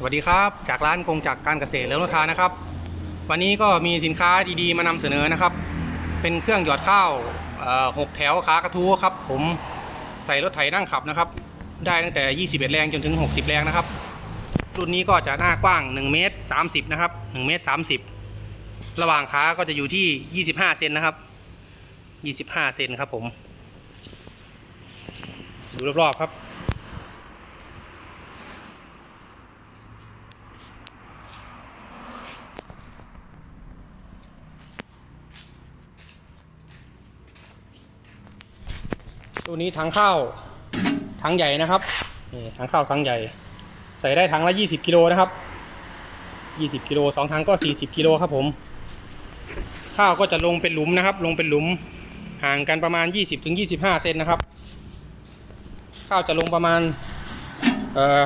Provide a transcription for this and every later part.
สวัสดีครับจากร้านกงจักการเกษตรและรถทานะครับ วันนี้ก็มีสินค้าดีๆมานำเสนอนะครับ เป็นเครื่องหยอดข้าวเอ่อหกแถวขากระทู้ครับ ผมใส่รถไถนั่งขับนะครับ ได้ตั้งแต่ 21 แรงจนถึง 60 แรงนะครับ รุ่นนี้ก็จะหน้ากว้าง 1 เมตร 30 นะครับ 1 เมตร 30 ระหว่างขาก็จะอยู่ที่ 25 เซนนะครับ 25 เซนครับผม ดูรอบๆครับ ตัวนี้ถังข้าวถังใหญ่นะครับนี่ถังข้าวถังใหญ่ ใส่ได้ถังละ 20 กิโลนะครับ 20 กิโลสองถังก็ 40 กิโลครับผม ข้าวก็จะลงเป็นหลุมนะครับ ลงเป็นหลุมห่างกันประมาณ 20ถึง25 เซนนะครับ ข้าวจะลงประมาณเอ่อ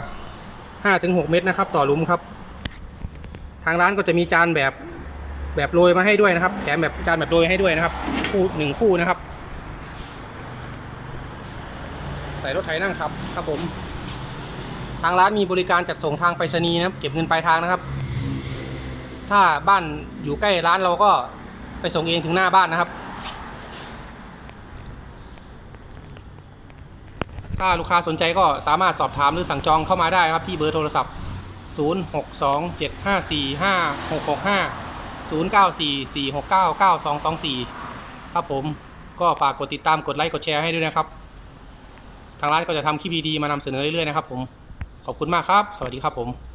5ถึง6เมตรนะครับ ต่อหลุมครับ ทางร้านก็จะมีจานแบบแบบโรยมาให้ด้วยนะครับแถมแบบจานแบบโรยให้ด้วยนะครับ คู่หนึ่งคู่นะครับ ใส่รถไถนั่งครับครับผม ทางร้านมีบริการจัดส่งทางไปรษณีย์นะครับ เก็บเงินปลายทางนะครับ ถ้าบ้านอยู่ใกล้ร้านเราก็ไปส่งเองถึงหน้าบ้านนะครับ ถ้าลูกค้าสนใจก็สามารถสอบถามหรือสั่งจองเข้ามาได้ครับที่เบอร์โทรศัพท์ 0 6 2 7 5 4 5 6 6 5 0 9 4 4 6 9 9 2 2 4 ครับผมก็ฝากกดติดตามกดไลค์กดแชร์ให้ด้วยนะครับ ทางร้านก็จะทำคลิปดีๆมานำเสนอเรื่อยๆนะครับผม ขอบคุณมากครับ สวัสดีครับผม